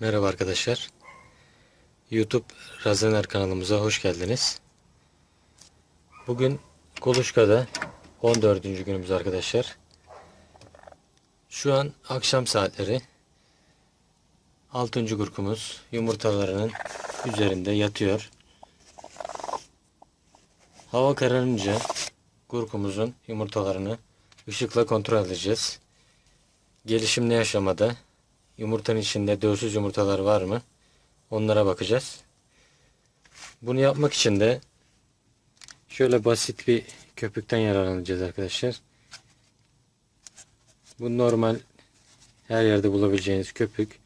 Merhaba arkadaşlar. YouTube Razener kanalımıza hoş geldiniz. Bugün Kuluçka'da 14. günümüz arkadaşlar. Şu an akşam saatleri. 6. kurkumuz yumurtalarının üzerinde yatıyor. Hava kararınca kurkumuzun yumurtalarını ışıkla kontrol edeceğiz. Gelişim ne aşamada? Yumurtanın içinde dölsüz yumurtalar var mı? Onlara bakacağız. Bunu yapmak için de şöyle basit bir köpükten yararlanacağız arkadaşlar. Bu normal her yerde bulabileceğiniz köpük.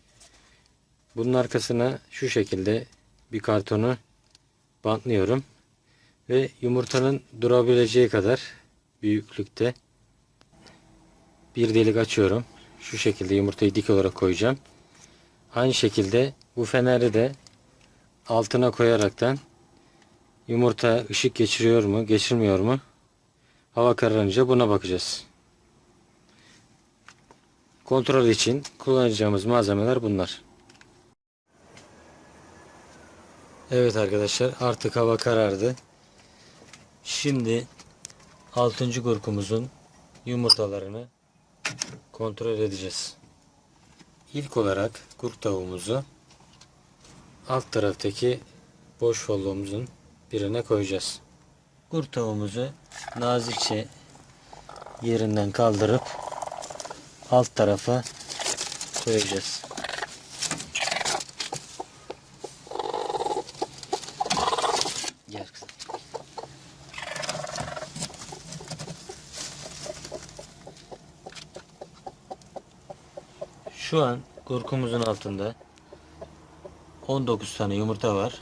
Bunun arkasına şu şekilde bir kartonu bantlıyorum. Ve yumurtanın durabileceği kadar büyüklükte bir delik açıyorum. Şu şekilde yumurtayı dik olarak koyacağım. Aynı şekilde bu feneri de altına koyaraktan yumurta ışık geçiriyor mu, geçirmiyor mu? Hava kararınca buna bakacağız. Kontrol için kullanacağımız malzemeler bunlar. Evet arkadaşlar artık hava karardı. Şimdi 6. kurkumuzun yumurtalarını kontrol edeceğiz. İlk olarak kurt tavuğumuzu alt taraftaki boş folloğumuzun birine koyacağız. Kurt tavuğumuzu nazikçe yerinden kaldırıp alt tarafa koyacağız. Şu an kurkumuzun altında 19 tane yumurta var.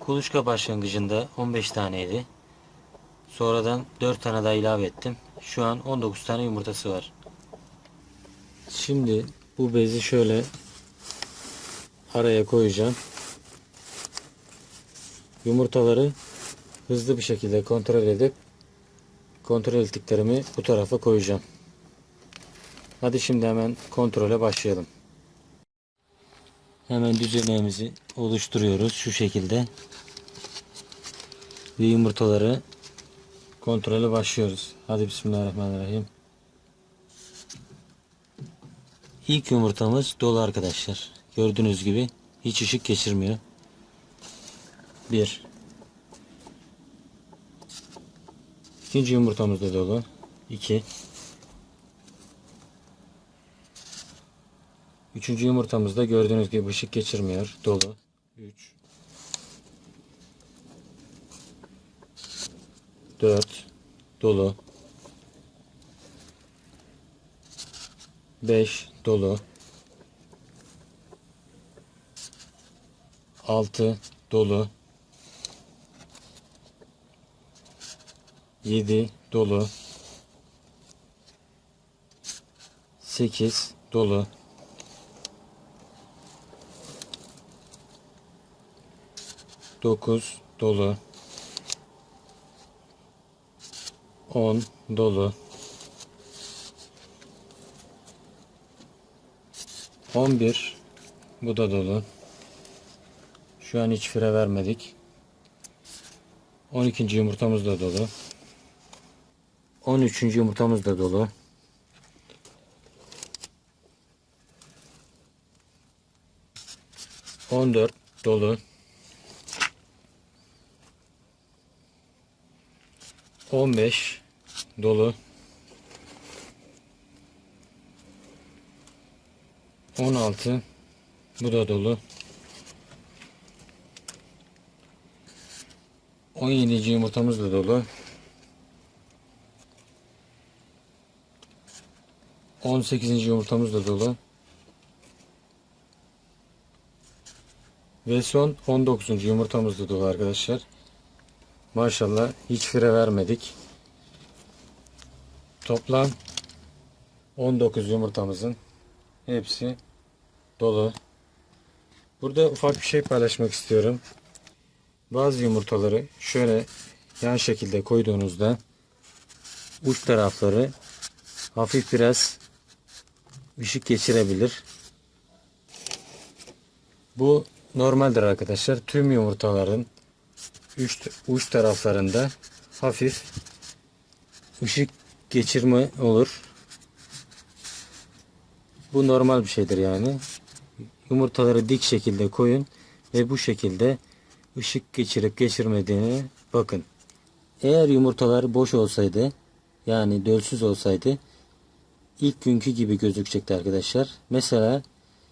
Kuluçka başlangıcında 15 taneydi. Sonradan 4 tane daha ilave ettim. Şu an 19 tane yumurtası var. Şimdi bu bezi şöyle araya koyacağım. Yumurtaları hızlı bir şekilde kontrol edip kontrol ettiklerimi bu tarafa koyacağım. Hadi şimdi hemen kontrole başlayalım. Hemen düzenimizi oluşturuyoruz şu şekilde. Ve yumurtaları kontrole başlıyoruz. Hadi bismillahirrahmanirrahim. İlk yumurtamız dolu arkadaşlar. Gördüğünüz gibi hiç ışık geçirmiyor. Bir. İkinci yumurtamız da dolu. İki. Üçüncü yumurtamızda gördüğünüz gibi ışık geçirmiyor. Dolu. 3 4 dolu. 5 dolu. 6 dolu. 7 dolu. 8 dolu 9 dolu. 10 dolu. 11 bu da dolu. Şu an hiç fire vermedik. 12. yumurtamız da dolu. 13. yumurtamız da dolu. On dört dolu 15 dolu 16 bu da dolu 17. yumurtamız da dolu 18. yumurtamız da dolu ve son 19. yumurtamız da dolu arkadaşlar Maşallah hiç fire vermedik. Toplam 19 yumurtamızın hepsi dolu. Burada ufak bir şey paylaşmak istiyorum. Bazı yumurtaları şöyle yan şekilde koyduğunuzda uç tarafları hafif biraz ışık geçirebilir. Bu normaldir arkadaşlar. Tüm yumurtaların uç, uç taraflarında hafif ışık geçirme olur. Bu normal bir şeydir yani. Yumurtaları dik şekilde koyun ve bu şekilde ışık geçirip geçirmediğini bakın. Eğer yumurtalar boş olsaydı yani dölsüz olsaydı ilk günkü gibi gözükecekti arkadaşlar. Mesela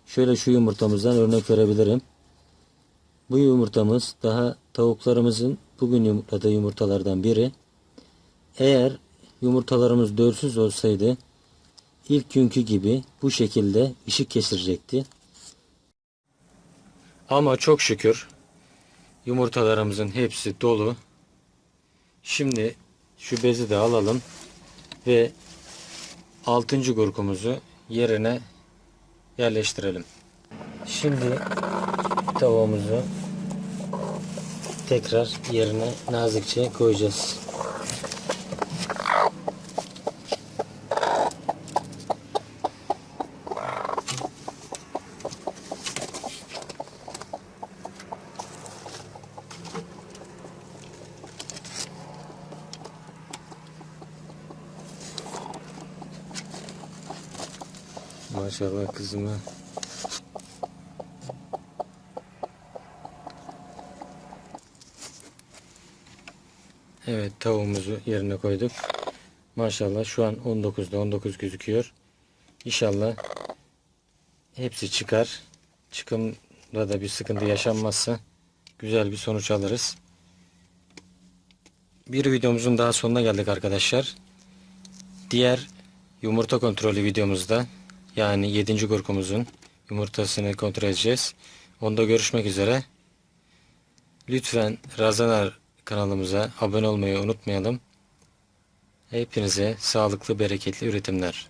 şöyle şu yumurtamızdan örnek verebilirim. Bu yumurtamız daha tavuklarımızın bugün yumurtladığı yumurtalardan biri. Eğer yumurtalarımız dölsüz olsaydı ilk günkü gibi bu şekilde ışık geçirecekti. Ama çok şükür yumurtalarımızın hepsi dolu. Şimdi şu bezi de alalım ve 6. gurkumuzu yerine yerleştirelim. Şimdi tavuğumuzu tekrar yerine nazikçe koyacağız. Maşallah kızıma. Evet tavuğumuzu yerine koyduk. Maşallah şu an 19'da 19 gözüküyor. İnşallah hepsi çıkar. Çıkımda da bir sıkıntı yaşanmazsa güzel bir sonuç alırız. Bir videomuzun daha sonuna geldik arkadaşlar. Diğer yumurta kontrolü videomuzda yani 7. gurkumuzun yumurtasını kontrol edeceğiz. Onda görüşmek üzere. Lütfen Razanar kanalımıza abone olmayı unutmayalım. Hepinize sağlıklı, bereketli üretimler.